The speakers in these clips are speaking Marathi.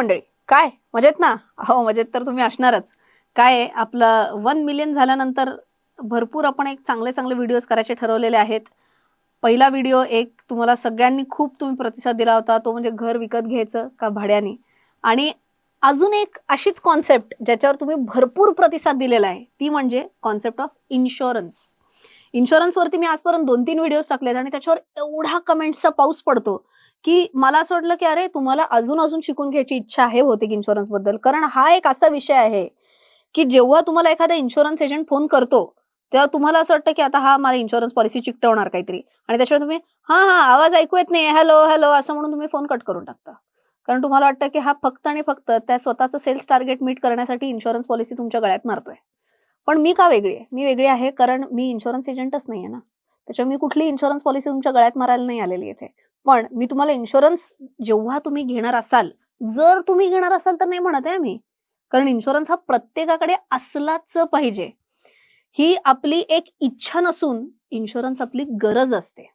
मंडळी. काय? मजेत ना? हो मजेत तर तुम्ही असणारच. काय आपलं वन मिलियन झाल्यानंतर भरपूर आपण एक चांगले चांगले व्हिडिओज करायचे ठरवलेले आहेत. पहिला व्हिडिओ एक तुम्हाला सगळ्यांनी खूप तुम्ही प्रतिसाद दिला होता. तो म्हणजे घर विकत घ्यायचं का भाड्याने? आणि अजून एक अशीच कॉन्सेप्ट ज्याच्यावर तुम्ही भरपूर प्रतिसाद दिलेला आहे. ती म्हणजे कॉन्सेप्ट ऑफ इन्शुरन्स इन्शुरन्सवरती मी आजपर्यंत दोन तीन व्हिडिओज टाकलेत आणि त्याच्यावर एवढा कमेंट्सचा पाऊस पडतो. की मला असं वाटलं की अरे तुम्हाला अजून अजून शिकून घ्यायची इच्छा आहे बहुतेक इन्शुरन्सबद्दल. कारण हा एक असा विषय आहे की जेव्हा तुम्हाला एखादा इन्शुरन्स एजंट फोन करतो तेव्हा तुम्हाला असं वाटतं की आता हा मला इन्शुरन्स पॉलिसी चिकटवणार काहीतरी. आणि त्याच्यावर तुम्ही हा हा आवाज ऐकू येत नाही हॅलो हॅलो असं म्हणून तुम्ही फोन कट करून टाकता. कारण तुम्हाला वाटतं की हा फक्त आणि फक्त त्या स्वतःचं सेल्स टार्गेट मीट करण्यासाठी इन्शुरन्स पॉलिसी तुमच्या गळ्यात मारतोय. पण मी का वेगळी आहे? मी वेगळी आहे कारण मी इन्शुरन्स एजंटच नाही आहे ना. त्याच्यामुळे मी कुठली इन्शुरन्स पॉलिसी तुमच्या गळ्यात मारायला नाही आलेली इथे. पण मी तुम्हाला इन्शुरन्स जेव्हा तुम्ही घेणार असाल जर तुम्ही घेणार असाल तर नाही म्हणत आहे मी कारण इन्शुरन्स हा प्रत्येकाकडे असलाच पाहिजे. ही आपली एक इच्छा नसून इन्शुरन्स आपली गरज असते.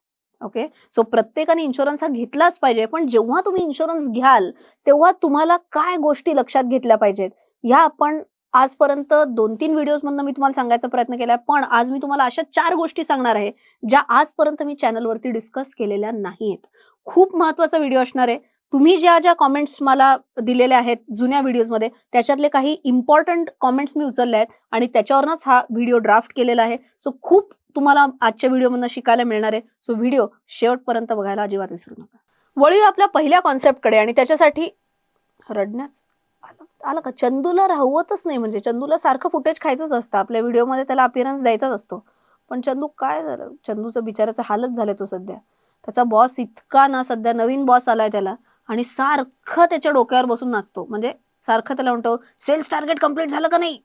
ओके सो प्रत्येकाने इन्शुरन्स हा घेतलाच पाहिजे. पण जेव्हा तुम्ही इन्शुरन्स घ्याल तेव्हा तुम्हाला काय गोष्टी लक्षात घेतल्या पाहिजेत? ह्या आपण आजपर्यंत दोन तीन व्हिडिओज मधनं मी तुम्हाला सांगायचा प्रयत्न केलाय पण आज मी तुम्हाला अशा चार गोष्टी सांगणार आहे ज्या आजपर्यंत मी चॅनलवरती डिस्कस केलेल्या नाहीत खूप महत्त्वाचा व्हिडिओ असणार आहे. तुम्ही ज्या ज्या कॉमेंट्स मला दिलेल्या आहेत जुन्या व्हिडिओजमध्ये त्याच्यातले काही इम्पॉर्टंट कॉमेंट्स मी उचलले आहेत आणि त्याच्यावरच हा व्हिडिओ ड्राफ्ट केलेला आहे. सो खूप तुम्हाला आजच्या व्हिडिओमधनं शिकायला मिळणार आहे. सो व्हिडिओ शेवटपर्यंत बघायला अजिबात विसरू नका. वळूया आपल्या पहिल्या कॉन्सेप्टकडे आणि त्याच्यासाठी रडण्याच. आलं का? चंदूला राहवतच नाही म्हणजे. चंदूला सारखं फुटेज खायचंच असतं. आपल्या व्हिडिओमध्ये त्याला अपिअरन्स द्यायचाच असतो. पण चंदू काय झालं? चंदूचं बिचाराचा हालत झालाय तो सध्या. त्याचा बॉस इतका ना सध्या नवीन बॉस आलाय त्याला. आणि सारखं त्याच्या डोक्यावर बसून नाचतो. म्हणजे सारखं त्याला म्हणतो सेल्स टार्गेट कंप्लीट झालं का नाही?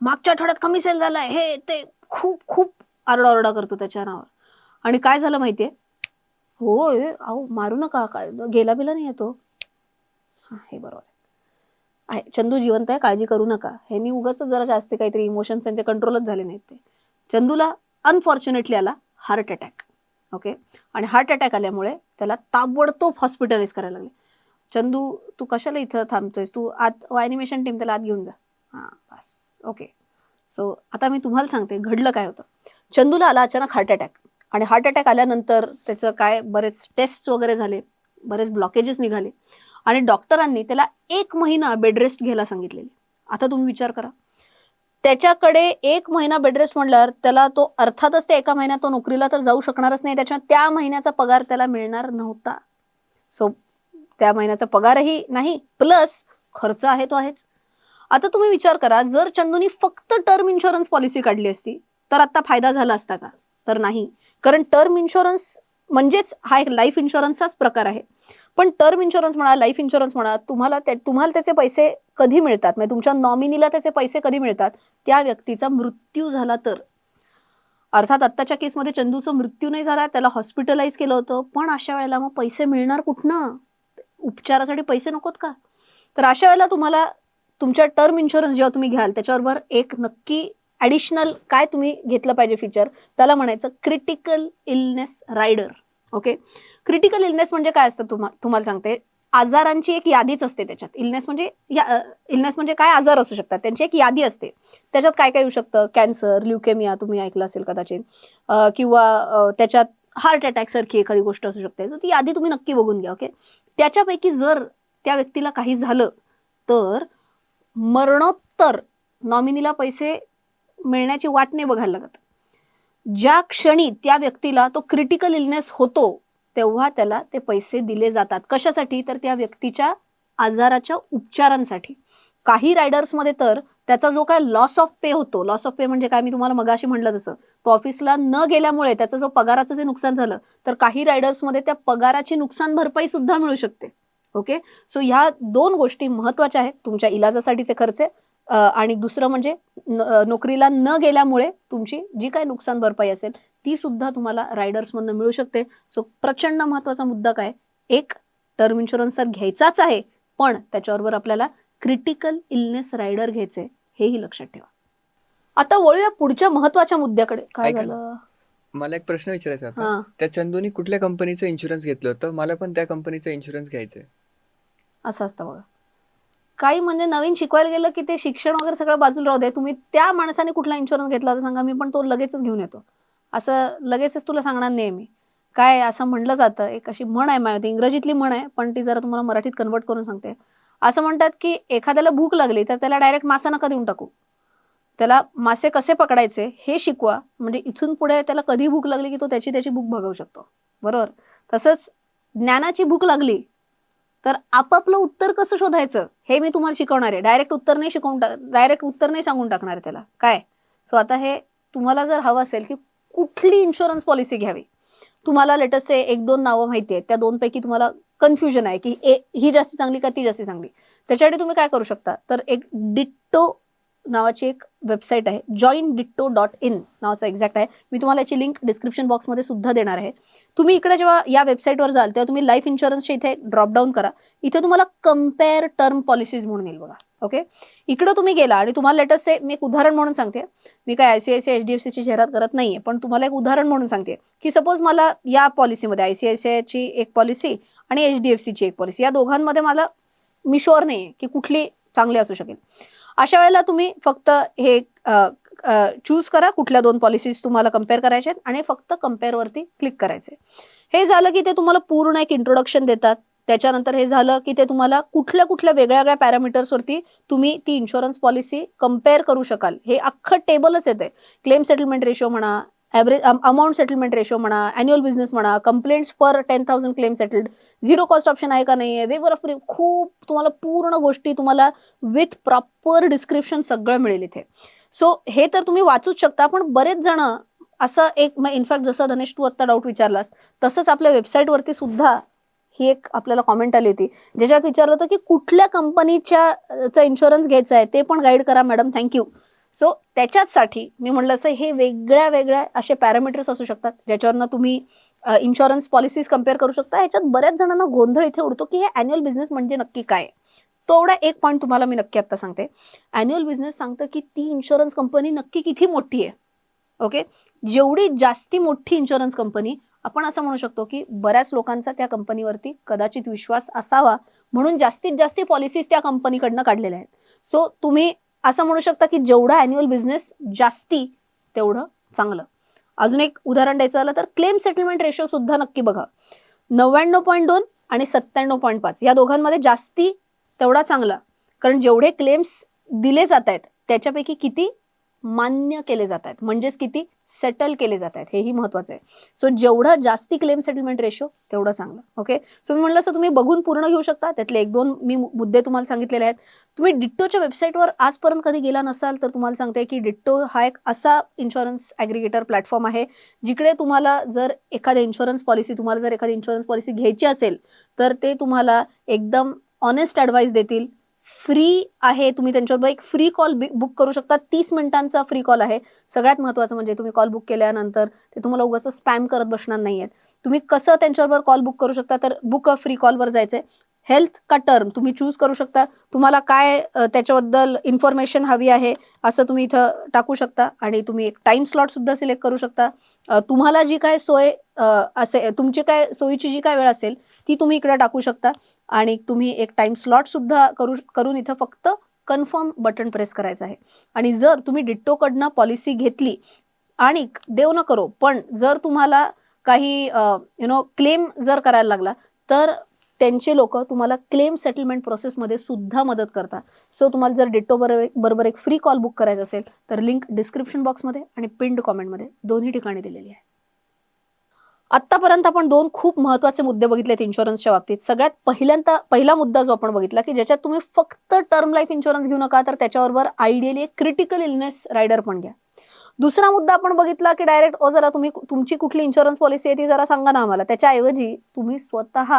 मागच्या आठवड्यात कमी सेल झालाय. हे ते खूप खूप आरडाओरडा करतो त्याच्या नावावर. आणि काय झालं माहितीये? होय अहो मारू नका. काय गेला बिला नाही येतो हा हे बरोबर आहे. चंदू जिवंत आहे काळजी करू नका. ह्यांनी उगाच जरा जास्त काहीतरी इमोशन्स त्यांचे कंट्रोलच झाले नाहीत ते. चंदूला अनफॉर्च्युनेटली आला हार्ट अटॅक ओके आणि हार्ट अटॅक आल्यामुळे त्याला ताबडतोब हॉस्पिटलाइज करायला लागले. चंदू तू कशाला इथं थांबतोयस? तू आत ॲनिमेशन टीम त्याला आत घेऊन जा. हां बस. ओके सो आता मी तुम्हाला सांगते घडलं काय होतं? चंदूला आला अचानक हार्ट अटॅक आणि हार्ट अटॅक आल्यानंतर त्याचं काय बरेच टेस्ट वगैरे झाले. बरेच ब्लॉकेजेस निघाले. आणि डॉक्टरांनी त्याला एक महिना बेडरेस्ट घ्यायला सांगितलेली. आता तुम्ही विचार करा. त्याच्याकडे एक महिना बेड रेस्ट म्हणल्यावर त्याला तो अर्थातच ते एका महिन्यात तो नोकरीला तर जाऊ शकणारच नाही त्याच्या त्या महिन्याचा पगार त्याला मिळणार नव्हता. सो त्या महिन्याचा पगारही नाही प्लस खर्च आहे तो आहेच. आता तुम्ही विचार करा जर चंदूनी फक्त टर्म इन्शुरन्स पॉलिसी काढली असती तर आता फायदा झाला असता का? तर नाही. कारण टर्म इन्शुरन्स म्हणजेच हा एक लाईफ इन्शुरन्सचाच प्रकार आहे. पण टर्म इन्शुरन्स म्हणा लाईफ इन्शुरन्स म्हणा तुम्हाला तुम्हाला त्याचे पैसे कधी मिळतात? म्हणजे तुमच्या नॉमिनीला त्याचे पैसे कधी मिळतात? त्या व्यक्तीचा मृत्यू झाला तर. अर्थात आत्ताच्या केसमध्ये चंदूचा मृत्यू नाही झाला त्याला हॉस्पिटलाइज केलं होतं पण अशा वेळेला मग पैसे मिळणार कुठनं? उपचारासाठी पैसे नकोत का? तर अशा वेळेला तुम्हाला तुमच्या टर्म इन्शुरन्स जेव्हा तुम्ही घ्याल त्याच्याबरोबर एक नक्की ॲडिशनल काय तुम्ही घेतलं पाहिजे फीचर त्याला म्हणायचं critical illness rider okay critical illness म्हणजे काय असतं तुम्हा तुम्हाला सांगते. आजारांची एक यादीच असते त्याच्यात. इलनेस म्हणजे इलनेस म्हणजे काय? आजार असू शकतात. त्यांची एक यादी असते. त्याच्यात काय काय येऊ शकतं? कॅन्सर ल्युकेमिया तुम्ही ऐकलं असेल कदाचित. किंवा त्याच्यात हार्ट अटॅक सारखी एखादी गोष्ट असू शकते. सो ती यादी तुम्ही नक्की बघून घ्या ओके त्याच्यापैकी जर त्या व्यक्तीला काही झालं तर मरणोत्तर नॉमिनीला पैसे मिळण्याची वाट नाही बघायला लागत. ज्या क्षणी त्या व्यक्तीला तो क्रिटिकल इलनेस होतो तेव्हा त्याला ते पैसे दिले जातात. कशासाठी? तर त्या व्यक्तीच्या आजाराच्या उपचारांसाठी. काही रायडर्समध्ये तर त्याचा जो काय लॉस ऑफ पे होतो लॉस ऑफ पे म्हणजे काय? मी तुम्हाला मगाशी म्हटलं तसं. तो ऑफिसला न गेल्यामुळे त्याचं जो पगाराचं जे नुकसान झालं तर काही रायडर्समध्ये त्या पगाराची नुकसान भरपाई सुद्धा मिळू शकते. ओके? सो ह्या दोन गोष्टी महत्त्वाच्या आहेत. तुमच्या इलाजासाठीचे खर्च आणि दुसरं म्हणजे नोकरीला न गेल्यामुळे तुमची जी काय नुकसान भरपाई असेल ती सुद्धा तुम्हाला रायडर्समधनं मिळू शकते. सो प्रचंड महत्त्वाचा मुद्दा काय? एक टर्म इन्शुरन्स तर घ्यायचाच आहे पण त्याच्याबरोबर आपल्याला क्रिटिकल इलनेस रायडर घ्यायचे हेही लक्षात ठेवा. आता वळूया पुढच्या महत्त्वाच्या मुद्द्याकडे. काय. झालं? मला एक प्रश्न विचारायचा होता. त्या चंदूनी कुठल्या कंपनीचं इन्शुरन्स घेतलं होतं? मला पण त्या कंपनीचं इन्शुरन्स घ्यायचंय. असं असतं बघा. काही म्हणजे नवीन शिकवायला गेलं की ते शिक्षण वगैरे सगळं बाजूला राहू दे. तुम्ही त्या माणसाने कुठला इन्शुरन्स घेतला सांगा मी पण तो लगेचच घेऊन येतो. असं लगेचच तुला सांगणार नाही मी. काय असं म्हणलं जातं एक अशी म्हण आहे माझ्या इंग्रजीतली म्हण आहे पण ती जरा तुम्हाला मराठीत कन्वर्ट करून सांगते. असं म्हणतात की एखाद्याला भूक लागली तर त्याला डायरेक्ट मासा नका देऊन टाकू. त्याला मासे कसे पकडायचे हे शिकवा. म्हणजे इथून पुढे त्याला कधी भूक लागली की तो त्याची त्याची भूक भागवू शकतो. बरोबर? तसंच ज्ञानाची भूक लागली तर आपापलं उत्तर कसं शोधायचं? हे मी तुम्हाला शिकवणार आहे. डायरेक्ट उत्तर नाही शिकवून टाक डायरेक्ट उत्तर नाही सांगून टाकणार आहे त्याला. काय? सो आता हे तुम्हाला जर हवं असेल की कुठली इन्शुरन्स पॉलिसी घ्यावी? तुम्हाला लेटेस्ट एक दोन नावं माहिती आहेत त्या दोनपैकी तुम्हाला कन्फ्युजन आहे की ए ही जास्त चांगली का ती जास्त चांगली? त्याच्यासाठी तुम्ही काय करू शकता? तर एक डिट्टो नावाची एक वेबसाईट आहे जॉईन डिट्टो डॉट इन नावाचा एक्झॅक्ट आहे. मी तुम्हाला याची लिंक डिस्क्रिप्शन बॉक्समध्ये सुद्धा देणार आहे. तुम्ही इकडे जेव्हा या वेबसाईटवर जाल तेव्हा तुम्ही लाईफ इन्शुरन्सच्या इथे ड्रॉपडाऊन करा. इथे तुम्हाला कंपेअर टर्म पॉलिसीज म्हणून येईल बघा. ओके इकडं तुम्ही गेला आणि तुम्हाला लेटेस्ट मी एक उदाहरण म्हणून सांगते. मी काय I C H D F सीची जाहिरात करत नाहीये पण तुम्हाला एक उदाहरण म्हणून सांगते. की सपोज मला या पॉलिसीमध्ये आय एक पॉलिसी आणि एच डी एफ सीची एक पॉलिसी या दोघांमध्ये मला मी शुअर नाहीये की कुठली चांगली असू शकेल. अशा वेळेला तुम्ही फक्त हे चूज करा कुठल्या दोन पॉलिसीज तुम्हाला कंपेअर करायच्या आहेत आणि फक्त कंपेअर वरती क्लिक करायचे. हे झालं की ते तुम्हाला पूर्ण एक इंट्रोडक्शन देतात. त्याच्यानंतर हे झालं की ते तुम्हाला कुठल्या कुठल्या वेगळ्या वेगळ्या पॅरामीटर्स वरती तुम्ही ती इन्शुरन्स पॉलिसी कंपेअर करू शकाल. हे अख्खं टेबलच येते क्लेम सेटलमेंट रेशो म्हणा ॲव्हरेज अमाऊंट सेटलमेंट रेशो म्हणा अॅन्युअल बिझनेस म्हणा complaints per ten thousand claim settled zero cost option आहे का नाही आहे वेवर ऑफ खूप तुम्हाला पूर्ण गोष्टी तुम्हाला विथ प्रॉपर डिस्क्रिप्शन सगळं मिळेल इथे. सो हे तर तुम्ही वाचूच शकता पण बरेच जण असं एक इनफॅक्ट जसं धनेश तू आत्ता डाऊट विचारलास तसंच आपल्या वेबसाईटवरती सुद्धा ही एक आपल्याला कॉमेंट आली होती ज्याच्यात विचारलं होतं की कुठल्या कंपनीच्या इन्शुरन्स घ्यायचा आहे ते पण गाईड करा मॅडम थँक्यू सो त्याच्याचसाठी मी म्हटलं असं हे वेगळ्या वेगळ्या असे पॅरामीटर्स असू शकतात ज्याच्यावरनं तुम्ही इन्शुरन्स पॉलिसीज कंपेअर करू शकता. ह्याच्यात बऱ्याच जणांना गोंधळ इथे उडतो की हे अॅन्युअल बिझनेस म्हणजे नक्की काय? तेवढा एक पॉईंट तुम्हाला मी नक्की आता सांगते. अॅन्युअल बिझनेस सांगतं की ती इन्शुरन्स कंपनी नक्की किती मोठी आहे? ओके जेवढी जास्ती मोठी इन्शुरन्स कंपनी आपण असं म्हणू शकतो की बऱ्याच लोकांचा त्या कंपनीवरती कदाचित विश्वास असावा म्हणून जास्तीत जास्त पॉलिसीज त्या कंपनीकडनं काढलेल्या आहेत. सो तुम्ही असं म्हणू शकता की जेवढा अॅन्युअल बिझनेस जास्ती तेवढं चांगलं. अजून एक उदाहरण द्यायचं झालं तर क्लेम सेटलमेंट रेशो सुद्धा नक्की बघा. नव्याण्णव पॉईंट दोन आणि सत्त्याण्णव पॉईंट पाच या दोघांमध्ये जास्ती तेवढा चांगला. कारण जेवढे क्लेम्स दिले जात आहेत त्याच्यापैकी किती मान्य केले जात आहेत म्हणजेच किती? सेटल केले जात आहेत हेही महत्वाचं आहे. सो जेवढा जास्ती क्लेम सेटलमेंट रेशो तेवढं चांगलं. ओके सो मी म्हणलं असं तुम्ही बघून पूर्ण घेऊ शकता? त्यातले एक दोन मी मुद्दे तुम्हाला सांगितलेले आहेत. तुम्ही डिट्टोच्या वेबसाईटवर आजपर्यंत कधी गेला नसाल तर तुम्हाला सांगते की डिट्टो हा एक असा इन्शुरन्स ॲग्रिगेटर प्लॅटफॉर्म आहे जिकडे तुम्हाला जर एखाद्या इन्शुरन्स पॉलिसी तुम्हाला जर एखादी इन्शुरन्स पॉलिसी घ्यायची असेल तर ते तुम्हाला एकदम ऑनेस्ट ॲडवाईस देतील. फ्री आहे तुम्ही त्यांच्याबरोबर एक फ्री कॉल बुक करू शकता. तीस मिनिटांचा फ्री कॉल आहे. सगळ्यात महत्त्वाचं म्हणजे तुम्ही कॉल बुक केल्यानंतर ते तुम्हाला उगाच स्पॅम करत बसणार नाही आहेत तुम्ही कसं त्यांच्याबरोबर कॉल बुक करू शकता तर बुक अ फ्री कॉलवर जायचंय. हेल्थ का टर्म तुम्ही चूज करू शकता. तुम्हाला काय त्याच्याबद्दल इन्फॉर्मेशन हवी आहे असं तुम्ही इथं टाकू शकता. आणि तुम्ही एक टाइम स्लॉट सुद्धा सिलेक्ट करू शकता. तुम्हाला जी काय सोय असे तुमची काय सोयीची जी काय वेळ असेल ती तुम्ही इकडे टाकू शकता. आणि तुम्ही एक टाइम स्लॉट सुद्धा करू करून इथं फक्त कन्फर्म बटन प्रेस करायचं आहे. आणि जर तुम्ही डिट्टोकडनं पॉलिसी घेतली आणि देव न करो पण जर तुम्हाला काही यु नो क्लेम जर करायला लागला तर त्यांचे लोक तुम्हाला क्लेम सेटलमेंट प्रोसेसमध्ये सुद्धा मदत करतात. सो तुम्हाला जर डिट्टो बरोबर बरोबर एक फ्री कॉल बुक करायचं असेल तर लिंक डिस्क्रिप्शन बॉक्समध्ये आणि पिंड कॉमेंटमध्ये दोन्ही ठिकाणी दिलेली आहे. आतापर्यंत आपण दोन खूप महत्त्वाचे मुद्दे बघितलेत इन्शुरन्सच्या बाबतीत. सगळ्यात पहिल्यांदा पहिला मुद्दा जो आपण बघितला की ज्याच्यात तुम्ही फक्त टर्म लाईफ इन्शुरन्स घेऊ नका तर त्याच्याबरोबर आयडियली एक क्रिटिकल इलनेस रायडर पण घ्या. दुसरा मुद्दा आपण बघितला की डायरेक्ट ओ जरा तुम्ही तुमची कुठली इन्शुरन्स पॉलिसी आहे ती जरा सांगा ना आम्हाला. त्याच्याऐवजी तुम्ही स्वतः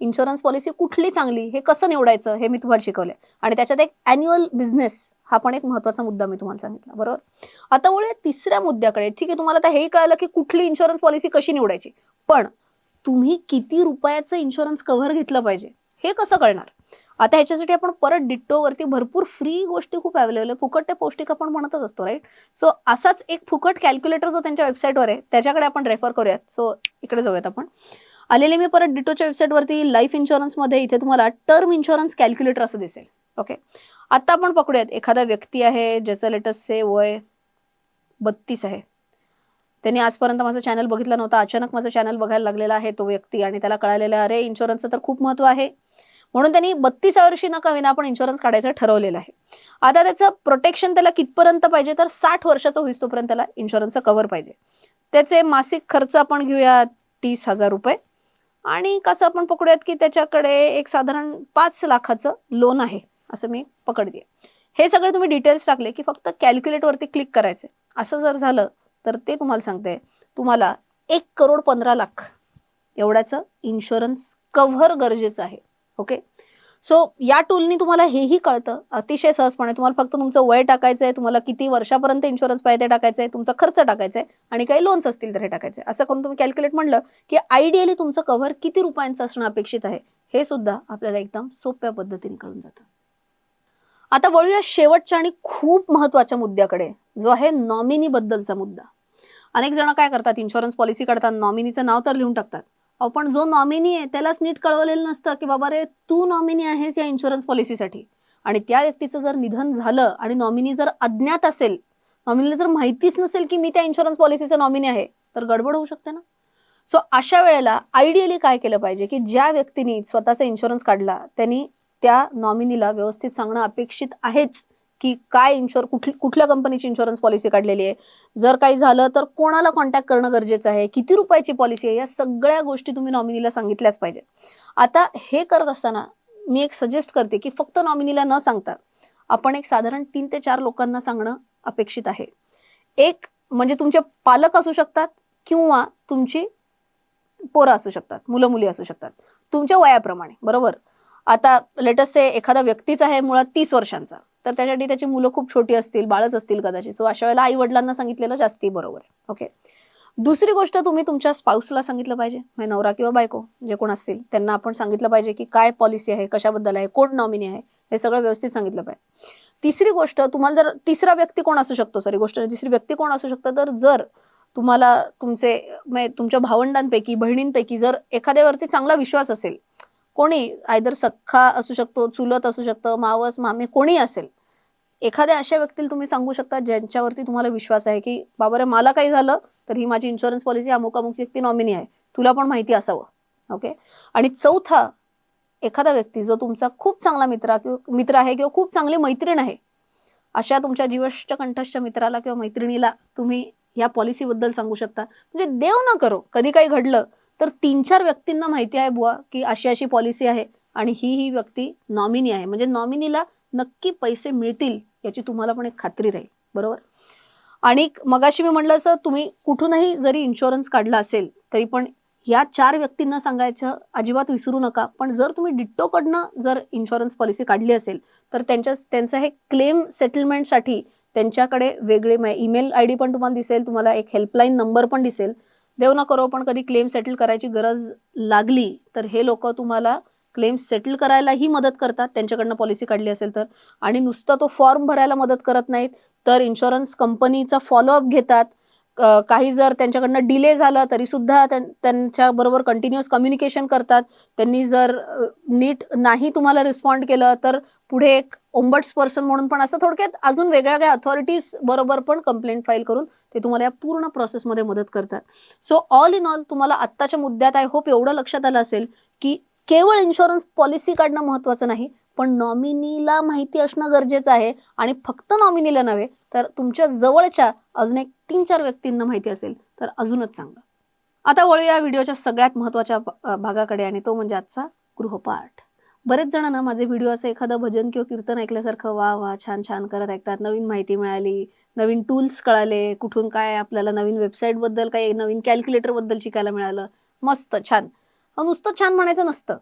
इन्शुरन्स पॉलिसी कुठली चांगली हे कसं निवडायचं हे मी तुम्हाला शिकवलंय. आणि त्याच्यात एक अॅन्युअल बिझनेस हा पण एक महत्त्वाचा मुद्दा मी तुम्हाला सांगितला बरोबर? आता वळूया तिसऱ्या मुद्द्याकडे. ठीक आहे तुम्हाला आता हे कळलं की कुठली इन्शुरन्स पॉलिसी कशी निवडायची. पण तुम्ही किती रुपयाचं इन्शुरन्स कव्हर घेतलं पाहिजे हे कसं कळणार? आता ह्याच्यासाठी आपण परत डिट्टोवरती भरपूर फ्री गोष्टी खूप अवेलेबल आहे. फुकट ते पौष्टिक आपण म्हणतच असतो राईट सो असाच एक फुकट कॅल्क्युलेटर जो त्यांच्या वेबसाईटवर आहे त्याच्याकडे आपण रेफर करूयात. सो इकडे जाऊयात आपण. आलेले मी परत डिटोच्या वेबसाईटवरती लाईफ इन्शुरन्समध्ये इथे तुम्हाला टर्म इन्शुरन्स कॅल्क्युलेटर असं दिसेल. ओके आता आपण पकडूयात. एखादा व्यक्ती आहे ज्याचं लेटेस्ट से वय बत्तीस आहे. त्यांनी आजपर्यंत माझं चॅनल बघितलं नव्हतं. अचानक माझं चॅनल बघायला लागलेला आहे तो व्यक्ती आणि त्याला कळालेलं आहे अरे इन्शुरन्सचं तर खूप महत्त्व आहे. म्हणून त्यांनी बत्तीसा वर्षी न कविना आपण इन्शुरन्स काढायचं ठरवलेलं आहे. आता त्याचं प्रोटेक्शन त्याला कितपर्यंत पाहिजे? तर साठ वर्षाचं होईस तोपर्यंत त्याला इन्शुरन्सचं कव्हर पाहिजे. त्याचे मासिक खर्च आपण घेऊया तीस हजार रुपये. आणि कसं आपण पकडूयात की त्याच्याकडे एक साधारण पाच लाखाचं लोन आहे असं मी पकडते. हे सगळे तुम्ही डिटेल्स टाकले की फक्त कॅल्क्युलेटवरती क्लिक करायचे असं जर झालं तर ते तुम्हाला सांगते. तुम्हाला एक करोड पंधरा लाख एवढ्याचं इन्शुरन्स कव्हर गरजेचं आहे. ओके सो या टूलनी तुम्हाला हेही कळतं. अतिशय सहजपणे तुम्हाला फक्त तुमचं वय टाकायचं आहे तुम्हाला किती वर्षापर्यंत इन्शुरन्स पाहिजे ते टाकायचं आहे तुमचा खर्च टाकायचा आहे आणि काही लोन्स असतील तर हे टाकायचे असं करून तुम्ही कॅल्क्युलेट म्हणलं की आयडियली तुमचं कव्हर किती रुपयांचं असणं अपेक्षित आहे? हे सुद्धा आपल्याला एकदम सोप्या पद्धतीने कळून जातं. आता वळूया शेवटच्या आणि खूप महत्त्वाच्या मुद्द्याकडे जो आहे नॉमिनी बद्दलचा मुद्दा. अनेक जण काय करतात? इन्शुरन्स पॉलिसी काढतात नॉमिनीचं नाव तर लिहून टाकतात. पण जो नॉमिनी आहे त्यालाच नीट कळवलेलं नसतं की बाबा रे तू नॉमिनी आहेस या इन्शुरन्स पॉलिसीसाठी आणि त्या व्यक्तीचं जर निधन झालं आणि नॉमिनी जर अज्ञात असेल नॉमिनीला जर माहितीच नसेल की मी त्या इन्शुरन्स पॉलिसीचा नॉमिनी आहे तर गडबड होऊ शकते ना? सो अशा वेळेला आयडियली काय केलं पाहिजे की ज्या व्यक्तीने स्वतःचा इन्शुरन्स काढला त्यांनी त्या नॉमिनीला व्यवस्थित सांगणं अपेक्षित आहेच. की काय इन्शुर कुठली कुठल्या कंपनीची इन्शुरन्स पॉलिसी काढलेली आहे? जर काही झालं तर कोणाला कॉन्टॅक्ट करणं गरजेचं आहे? किती रुपयाची पॉलिसी आहे? या सगळ्या गोष्टी तुम्ही नॉमिनीला सांगितल्याच पाहिजे आता हे करत असताना मी एक सजेस्ट करते की फक्त नॉमिनीला न सांगता आपण एक साधारण तीन ते चार लोकांना सांगणं अपेक्षित आहे. एक म्हणजे तुमचे पालक असू शकतात किंवा तुमची पोरं असू शकतात मुलं मुली असू शकतात. तुमच्या वयाप्रमाणे बरोबर? आता लेटस्ट एखादा व्यक्तीच आहे मुळात तीस वर्षांचा. तर त्याच्यासाठी त्याची मुलं खूप छोटी असतील बाळच असतील कदाचित. सो अशा वेळेला आई वडिलांना सांगितलेलं जास्ती बरोबर आहे. ओके दुसरी गोष्ट तुम्ही तुमच्या स्पाऊसला सांगितलं पाहिजे म्हणजे नवरा किंवा बायको जे कोण असतील त्यांना आपण सांगितलं पाहिजे की काय पॉलिसी आहे कशाबद्दल आहे कोण नॉमिनी आहे हे सगळं व्यवस्थित सांगितलं पाहिजे. तिसरी गोष्ट तुम्हाला जर तिसरा व्यक्ती कोण असू शकतो? सॉरी गोष्ट तिसरी व्यक्ती कोण असू शकतं? तर जर तुम्हाला तुमचे म्हणजे तुमच्या भावंडांपैकी बहिणींपैकी जर एखाद्यावरती चांगला विश्वास असेल कोणी आयदर सख्खा असू शकतो चुलत असू शकतं मावस मामे कोणी असेल एखाद्या अशा व्यक्तीला तुम्ही सांगू शकता ज्यांच्यावरती तुम्हाला विश्वास आहे की बाबा रे मला काही झालं तर ही माझी इन्शुरन्स पॉलिसी अमुक अमुक व्यक्ती नॉमिनी आहे. तुला पण माहिती असावं. ओके आणि चौथा एखादा व्यक्ती जो तुमचा खूप चांगला मित्र किंवा मित्र आहे किंवा खूप चांगली मैत्रीण आहे अशा तुमच्या जीवश्च कंठस्थ मित्राला किंवा मैत्रिणीला तुम्ही या पॉलिसीबद्दल सांगू शकता. म्हणजे देव न करो. कधी काही घडलं तर तीन चार व्यक्तींना माहिती आहे बुवा की अशी अशी पॉलिसी आहे आणि ही ही व्यक्ती नॉमिनी आहे. म्हणजे नॉमिनीला नक्की पैसे मिळतील याची तुम्हाला पण एक खात्री राहील. बरोबर? आणि मगाशी मी म्हटलं असं तुम्ही कुठूनही जरी इन्शुरन्स काढला असेल तरी पण या चार व्यक्तींना सांगायचं अजिबात विसरू नका. पण जर तुम्ही डिट्टोकडनं जर इन्शुरन्स पॉलिसी काढली असेल तर त्यांच्या त्यांचं हे क्लेम सेटलमेंटसाठी त्यांच्याकडे वेगळे ईमेल आय डी पण तुम्हाला दिसेल तुम्हाला एक हेल्पलाईन नंबर पण दिसेल. देव न करो पण कधी क्लेम सेटल करायची गरज लागली तर हे लोक तुम्हाला क्लेम सेटल करायलाही मदत करतात. त्यांच्याकडनं पॉलिसी काढली असेल तर. आणि नुसतं तो फॉर्म भरायला मदत करत नाहीत तर इन्शुरन्स कंपनीचा फॉलोअप घेतात. काही जर त्यांच्याकडनं डिले झालं तरी सुद्धा त्यां- त्यांच्याबरोबर कंटिन्युअस कम्युनिकेशन करतात. त्यांनी जर नीट नाही तुम्हाला रिस्पॉन्ड केलं तर पुढे एक ओंबट्स पर्सन म्हणून पण असं थोडक्यात अजून वेगळ्या वेगळ्या अथॉरिटीज बरोबर पण कंप्लेंट फाईल करून ते तुम्हाला या पूर्ण प्रोसेसमध्ये मदत करतात. सो ऑल इन ऑल तुम्हाला आत्ताच्या मुद्द्यात आय होप एवढं लक्षात आलं असेल की केवळ इन्शुरन्स पॉलिसी काढणं महत्वाचं नाही पण नॉमिनीला माहिती असणं गरजेचं आहे आणि फक्त नॉमिनीला नव्हे तर तुमच्या जवळच्या अजून एक तीन चार व्यक्तींना माहिती असेल तर अजूनच चांगलं आता वळूया व्हिडिओच्या सगळ्यात महत्त्वाच्या भागाकडे आणि तो म्हणजे आजचा गृहपाठ. बरेच जण ना माझे व्हिडिओ असं एखादं भजन किंवा कीर्तन ऐकल्यासारखं वा वा छान छान करत ऐकतात. नवीन माहिती मिळाली नवीन टूल्स कळाले कुठून काय आपल्याला नवीन वेबसाईटबद्दल काही नवीन कॅल्क्युलेटरबद्दल शिकायला मिळालं. मस्त छान. नुसतं छान म्हणायचं नसतं.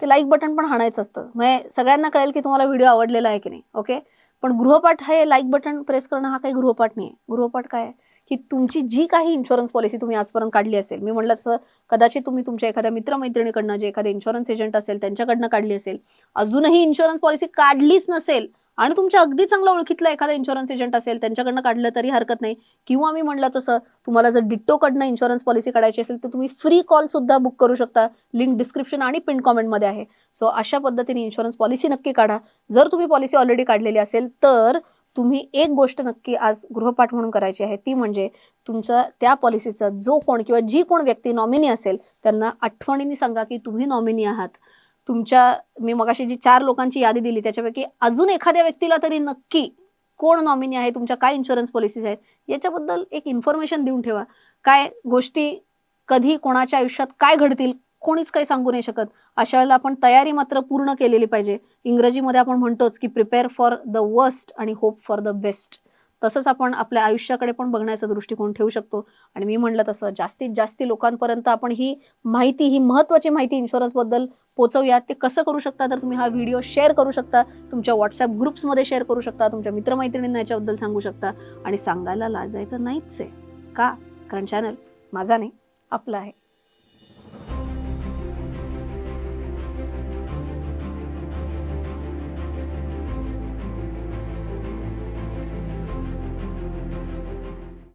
ते लाईक बटन पण हाणायचं असतं. म्हणजे सगळ्यांना कळेल की तुम्हाला व्हिडिओ आवडलेला आहे की नाही ओके पण गृहपाठ हे लाईक बटन प्रेस करणं हा काही गृहपाठ नाही आहे गृहपाठ काय की तुमची जी काही इन्शुरन्स पॉलिसी तुम्ही आजपर्यंत काढली असेल मी म्हटलं असं कदाचित तुम्ही तुमच्या एखाद्या मित्रमैत्रिणीकडनं जे एखादे इन्शुरन्स एजंट असेल त्यांच्याकडनं काढली असेल अजूनही इन्शुरन्स पॉलिसी काढलीच नसेल आणि तुमच्या अगदी चांगला ओळखीतला एखादा इन्शुरन्स एजंट असेल त्यांच्याकडनं काढलं तरी हरकत नाही. किंवा मी म्हणलं तसं तुम्हाला जर डिट्टोकडनं इन्शुरन्स पॉलिसी काढायची असेल तर तुम्ही फ्री कॉल सुद्धा बुक करू शकता. लिंक डिस्क्रिप्शन आणि पिन कॉमेंटमध्ये आहे. सो अशा पद्धतीने इन्शुरन्स पॉलिसी नक्की काढा. जर तुम्ही पॉलिसी ऑलरेडी काढलेली असेल तर तुम्ही एक गोष्ट नक्की आज गृहपाठ म्हणून करायची आहे. ती म्हणजे तुमचा त्या पॉलिसीचा जो कोण किंवा जी कोण व्यक्ती नॉमिनी असेल त्यांना आठवणीने सांगा की तुम्ही नॉमिनी आहात. तुमच्या मी मगाशी जी चार लोकांची यादी दिली त्याच्यापैकी अजून एखाद्या व्यक्तीला तरी नक्की कोण नॉमिनी आहे तुमच्या काय इन्शुरन्स पॉलिसीज आहेत याच्याबद्दल एक इन्फॉर्मेशन देऊन ठेवा. काय गोष्टी कधी कोणाच्या आयुष्यात काय घडतील कोणीच काही सांगू नाही शकत. अशा वेळेला आपण तयारी मात्र पूर्ण केलेली पाहिजे. इंग्रजीमध्ये आपण म्हणतोच की प्रिपेअर फॉर द वर्स्ट आणि होप फॉर द बेस्ट तसंच आपण आपल्या आयुष्याकडे पण बघण्याचा दृष्टिकोन ठेवू शकतो. आणि मी म्हणलं तसं जास्तीत जास्त लोकांपर्यंत आपण ही माहिती ही महत्वाची माहिती इन्शुरन्सबद्दल पोचवूया ते कसं करू शकता? तर तुम्ही हा व्हिडिओ शेअर करू शकता. तुमच्या व्हॉट्सअप ग्रुप्समध्ये शेअर करू शकता. तुमच्या मित्रमैत्रिणींना याच्याबद्दल सांगू शकता. आणि सांगायला लाजायचं नाहीच आहे. का? कारण चॅनल माझा नाही आपला आहे.